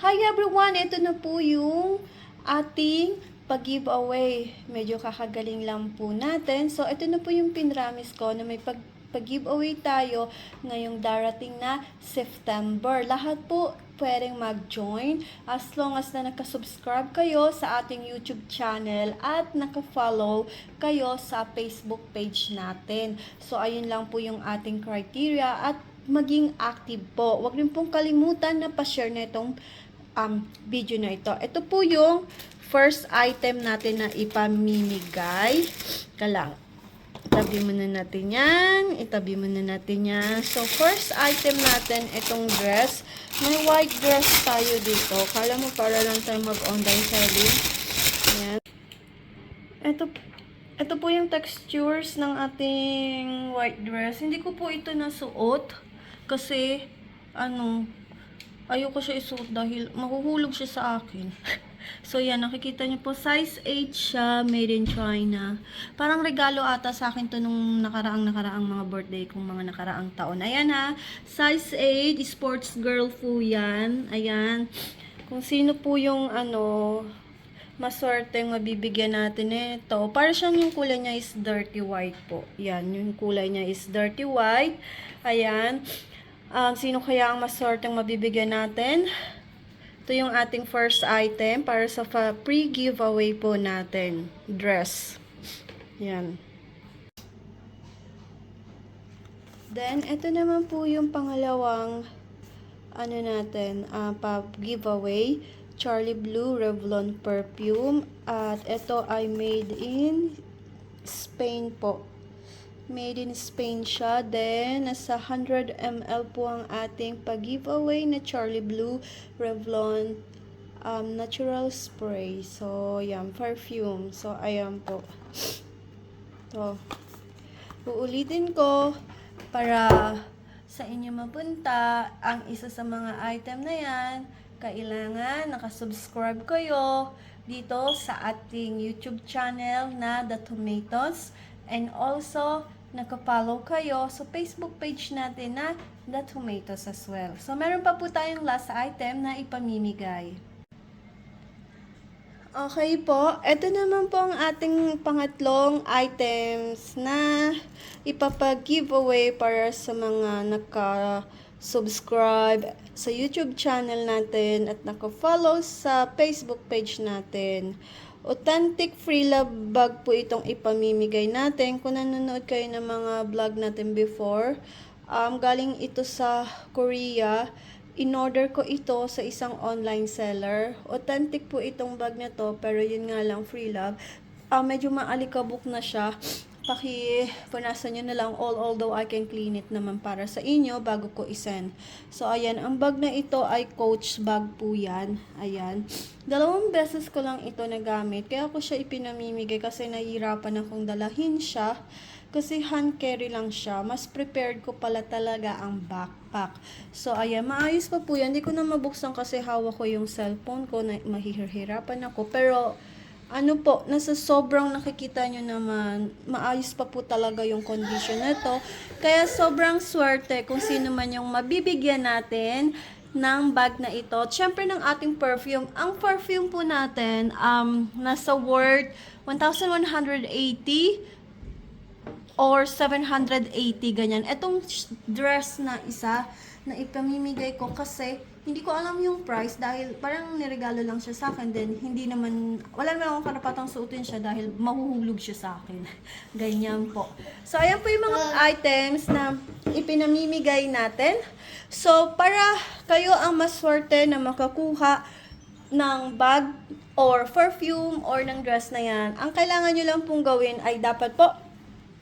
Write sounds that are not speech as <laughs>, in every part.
Hi everyone! Ito na po yung ating pag-giveaway. Medyo kakagaling lang po natin. So, ito na po yung pinramis ko na may pag pag-giveaway tayo ngayong darating na September. Lahat po pwedeng mag-join as long as na nakasubscribe kayo sa ating YouTube channel at nakafollow kayo sa Facebook page natin. So, ayun lang po yung ating criteria at maging active po. Huwag rin pong kalimutan na pa-share na itong um, video na ito. Ito po yung first item natin na ipamimigay. Kalang. Itabi muna natin yan. Itabi muna natin yan. So, first item natin, itong dress. May white dress tayo dito. Kala mo para lang tayo mag-online selling. Ayan. Ito, ito po yung textures ng ating white dress. Hindi ko po ito nasuot. Kasi, ano, ayoko siya isuot dahil mahuhulog siya sa akin. <laughs> so, yan, nakikita niyo po, size 8 siya, made in China. Parang regalo ata sa akin to nung nakaraang nakaraang mga birthday kong mga nakaraang taon. Ayan ha, size 8, sports girl po yan. Ayan. Kung sino po yung ano, maswerte yung mabibigyan natin ito. Para siyang yung kulay niya is dirty white po. Yan, yung kulay niya is dirty white. Ayan. Um, sino kaya ang maswerte yung mabibigyan natin? Ito yung ating first item para sa fa- pre-giveaway po natin. Dress. Yan. Then, ito naman po yung pangalawang ano natin, uh, pa-giveaway. Charlie Blue Revlon Perfume. At ito ay made in Spain po. Made in Spain siya. Then, nasa 100 ml po ang ating pag-giveaway na Charlie Blue Revlon um, Natural Spray. So, yan. Perfume. So, ayan po. To. Uulitin ko para sa inyo mapunta ang isa sa mga item na yan. Kailangan nakasubscribe kayo dito sa ating YouTube channel na The Tomatoes. And also, nakapollow kayo sa Facebook page natin na The Tomatoes as well. So, meron pa po tayong last item na ipamimigay. Okay po, ito naman po ang ating pangatlong items na ipapag-giveaway para sa mga naka-subscribe sa YouTube channel natin at naka-follow sa Facebook page natin. Authentic Free Love Bag po itong ipamimigay natin. Kung nanonood kayo ng mga vlog natin before, um, galing ito sa Korea. In-order ko ito sa isang online seller. Authentic po itong bag na to, pero yun nga lang, free love. Ah, medyo maalikabok na siya. Paki-punasan nyo na lang all, although I can clean it naman para sa inyo bago ko isend. So, ayan, ang bag na ito ay coach bag po yan. Ayan. Dalawang beses ko lang ito nagamit. Kaya ko siya ipinamimigay kasi nahihirapan akong dalahin siya. Kasi hand carry lang siya. Mas prepared ko pala talaga ang backpack. So, ayan, maayos pa po yan. Hindi ko na mabuksan kasi hawak ko yung cellphone ko na mahihirapan ako. Pero, ano po, nasa sobrang nakikita nyo naman, maayos pa po talaga yung condition nito. Kaya sobrang swerte kung sino man yung mabibigyan natin ng bag na ito. Siyempre ng ating perfume. Ang perfume po natin, um, nasa worth 1,180 or 780 ganyan. Etong sh- dress na isa na ipamimigay ko kasi hindi ko alam yung price dahil parang niregalo lang siya sa akin then hindi naman wala naman akong karapatang suotin siya dahil mahuhulog siya sa akin. <laughs> Ganyan po. So ayan po yung mga items na ipinamimigay natin. So para kayo ang maswerte na makakuha ng bag or perfume or ng dress na yan, ang kailangan nyo lang pong gawin ay dapat po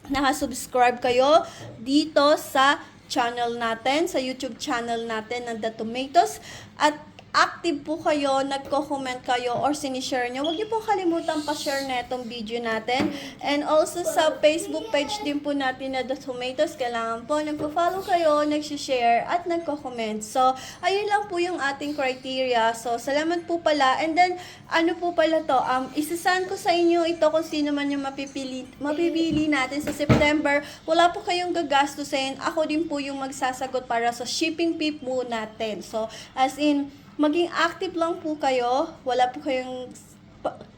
nakasubscribe kayo dito sa channel natin, sa YouTube channel natin ng The Tomatoes. At active po kayo, nagko-comment kayo or sinishare nyo. Huwag niyo po kalimutan pa-share na itong video natin. And also sa Facebook page din po natin na The Tomatoes. Kailangan po nagpo-follow kayo, nagsishare at nagko-comment. So, ayun lang po yung ating criteria. So, salamat po pala. And then, ano po pala to? Um, isasan ko sa inyo ito kung sino man yung mapipili, mapipili natin sa September. Wala po kayong gagastusin. Ako din po yung magsasagot para sa shipping fee po natin. So, as in, maging active lang po kayo. Wala po kayong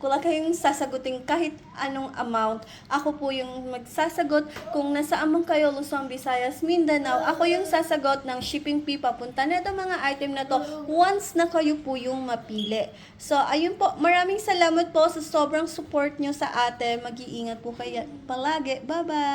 wala kayong sasagutin kahit anong amount. Ako po yung magsasagot. Kung nasa amang kayo, Luzon, Visayas, Mindanao, ako yung sasagot ng shipping fee papunta na mga item na to once na kayo po yung mapili. So, ayun po. Maraming salamat po sa sobrang support nyo sa atin. Mag-iingat po kayo palagi. Bye-bye!